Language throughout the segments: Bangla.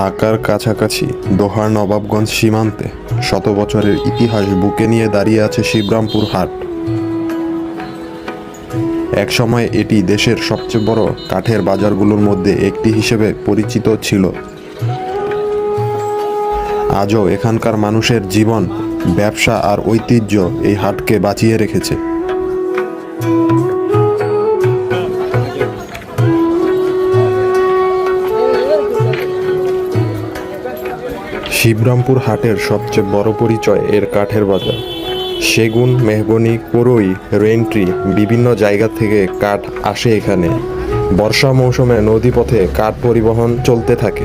ঢাকার কাছাকাছি দোহার নবাবগঞ্জ সীমান্তে শত বছরের ইতিহাস বুকে নিয়ে দাঁড়িয়ে আছে শিবরামপুর হাট। একসময় এটি দেশের সবচেয়ে বড় কাঠের বাজারগুলোর মধ্যে একটি হিসেবে পরিচিত ছিল। আজও এখানকার মানুষের জীবন, ব্যবসা আর ঐতিহ্য এই হাটকে বাঁচিয়ে রেখেছে। শিবরামপুর হাটের সবচেয়ে বড় পরিচয় এর কাঠের বাজার। সেগুন, মেহগনি, কোরই রেন্ট্রি বিভিন্ন জায়গা থেকে কাঠ আসে এখানে। বর্ষা মৌসুমে নদীপথে কাঠ পরিবহন চলতে থাকে।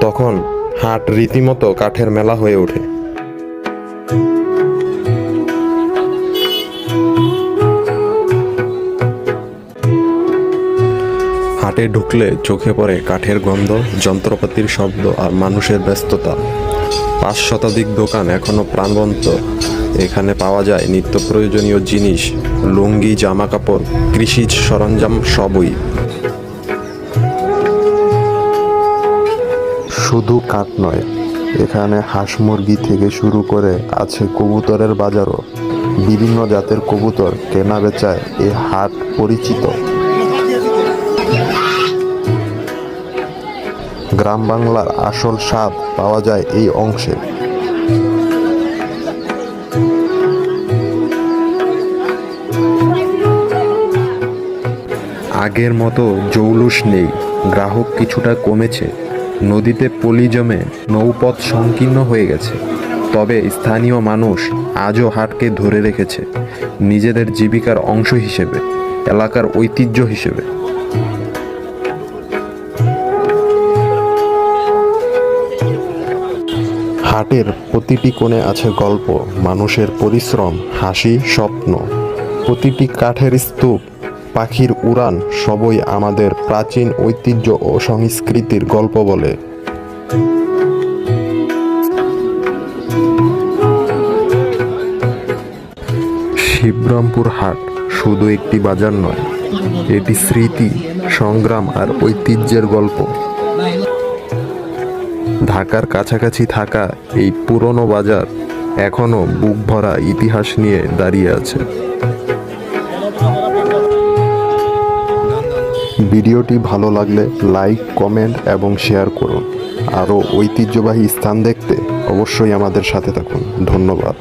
তখন হাট রীতিমতো কাঠের মেলা হয়ে ওঠে। হাটে ঢুকলে চোখে পড়ে কাঠের গন্ধ, যন্ত্রপাতির শব্দ আর মানুষের ব্যস্ততা। পাঁচ শতাধিক দোকান এখনও প্রাণবন্ত। এখানে পাওয়া যায় নিত্য প্রয়োজনীয় জিনিস, লুঙ্গি জামা কাপড় কৃষিজ সরঞ্জাম সবই। শুধু কাঠ নয়, এখানে হাঁস মুরগি থেকে শুরু করে আছে কবুতরের বাজারও। বিভিন্ন জাতের কবুতর কেনা বেচায় এ হাট পরিচিত। গ্রাম বাংলার আসল স্বাদ পাওয়া যায় এই অংশে। আগের মতো জৌলুস নেই। গ্রাহক কিছুটা কমেছে। নদীতে পলি জমে নৌপথ সংকীর্ণ হয়ে গেছে। তবে স্থানীয় মানুষ আজও হাটকে ধরে রেখেছে। নিজেদের জীবিকার অংশ হিসেবে, এলাকার ঐতিহ্য হিসেবে। হাটের প্রতিটি কোণে আছে গল্প, মানুষের পরিশ্রম, হাসি, স্বপ্ন। প্রতিটি কাঠের স্তূপ, পাখির উড়ান সবই আমাদের প্রাচীন ঐতিহ্য ও সংস্কৃতির গল্প বলে। শিবরামপুর হাট শুধু একটি বাজার নয়, এটি স্মৃতি, সংগ্রাম আর ঐতিহ্যের গল্প। ঢাকার কাছাকাছি থাকা এই পুরনো বাজার এখনও বুক ভরা ইতিহাস নিয়ে দাঁড়িয়ে আছে। ভিডিওটি ভালো লাগলে লাইক, কমেন্ট এবং শেয়ার করুন। আরও ঐতিহ্যবাহী স্থান দেখতে অবশ্যই আমাদের সাথে থাকুন। ধন্যবাদ।